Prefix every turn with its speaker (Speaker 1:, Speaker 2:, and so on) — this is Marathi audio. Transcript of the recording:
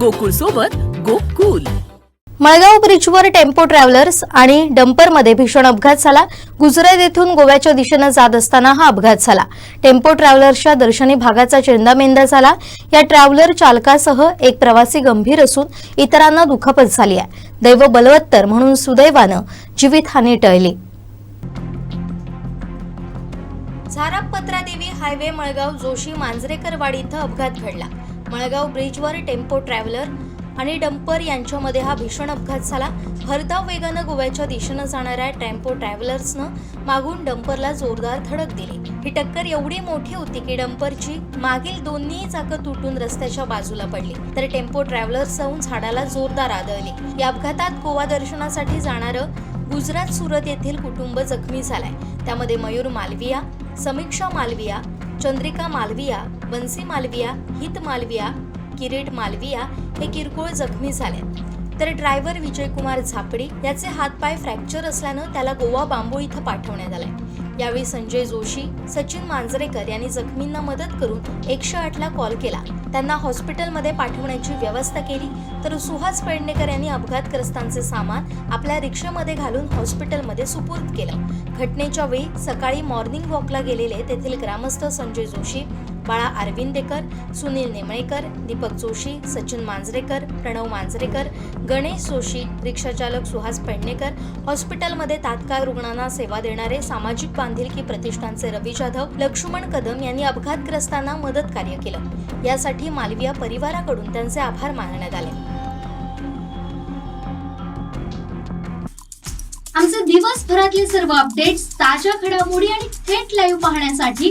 Speaker 1: गोकुळ सोबत गोकुल.
Speaker 2: मळगाव ब्रिजवर टेम्पो ट्रॅव्हलर्स आणि डंपरमध्ये भीषण अपघात झाला. गुजरात येथून गोव्याच्या दिशेनं जात असताना हा अपघात झाला. टेम्पो ट्रॅव्हलर्सच्या दर्शनी भागाचा चेंदामेंदा झाला. या ट्रॅव्हलर चालकासह एक प्रवासी गंभीर असून इतरांना दुखापत झाली आहे. दैव बलवत्तर म्हणून सुदैवानं जीवितहानी टळली. झाराप पत्रादेवी हायवे मळगाव जोशी मांजरेकरवाडी इथं अपघात घडला. मळगाव ब्रिजवर टेम्पो ट्रॅव्हलर आणि डंपर यांच्यामध्ये हा भीषण अपघात झाला. भरधाव वेगानं गोव्याच्या दिशेनं जाणाऱ्या टेम्पो ट्रॅव्हलर्सनं मागून डंपरला जोरदार धडक दिली. ही टक्कर एवढी मोठी होती की डंपरची मागील दोन्ही चाकं तुटून रस्त्याच्या बाजूला पडली. तर टेम्पो ट्रॅव्हलर्स जाऊन झाडाला जोरदार आदळली. या अपघातात गोवा दर्शनासाठी जाणारं गुजरात सुरत येथील कुटुंब जखमी झालाय. त्यामध्ये मयूर मालविया समीक्षा मालविया चंद्रिका मालविया बन्सी मालविया हित मालविया किरीट मालविया हे किरकोळ जखमी झाले तर ड्रायव्हर विजयकुमार झापडी याचे हातपाय फ्रॅक्चर असल्यानं त्याला गोवा बांबू इथं पाठवण्यात आलंय. यावेळी संजय जोशी सचिन मांजरेकर यांनी जखमींना मदत करून एकशे आठला कॉल केला. त्यांना हॉस्पिटलमध्ये पाठवण्याची व्यवस्था केली. तर सुहास पेडणेकर यांनी अपघातग्रस्तांचे सामान आपल्या रिक्षामध्ये घालून हॉस्पिटलमध्ये सुपूर्द केलं. घटनेच्या वेळी सकाळी मॉर्निंग वॉकला गेलेले तेथील ग्रामस्थ संजय जोशी बाळा आरविंदेकर सुनील नेमळेकर दीपक जोशी सचिन मांजरेकर प्रणव मांजरेकर गणेश जोशी रिक्षाचालक सुहास पेडणेकर हॉस्पिटलमध्ये तात्काळ रुग्णांना सेवा देणारे सामाजिक बांधिलकी प्रतिष्ठानचे रवी जाधव लक्ष्मण कदम यांनी अपघातग्रस्तांना मदत कार्य केलं. यासाठी मालविया परिवाराकडून त्यांचे आभार मानण्यात आले.
Speaker 3: आमचे दिवसभरातले सर्व अपडेट्स ताज्या घडामोडी आणि थेट लाईव्ह पाहण्यासाठी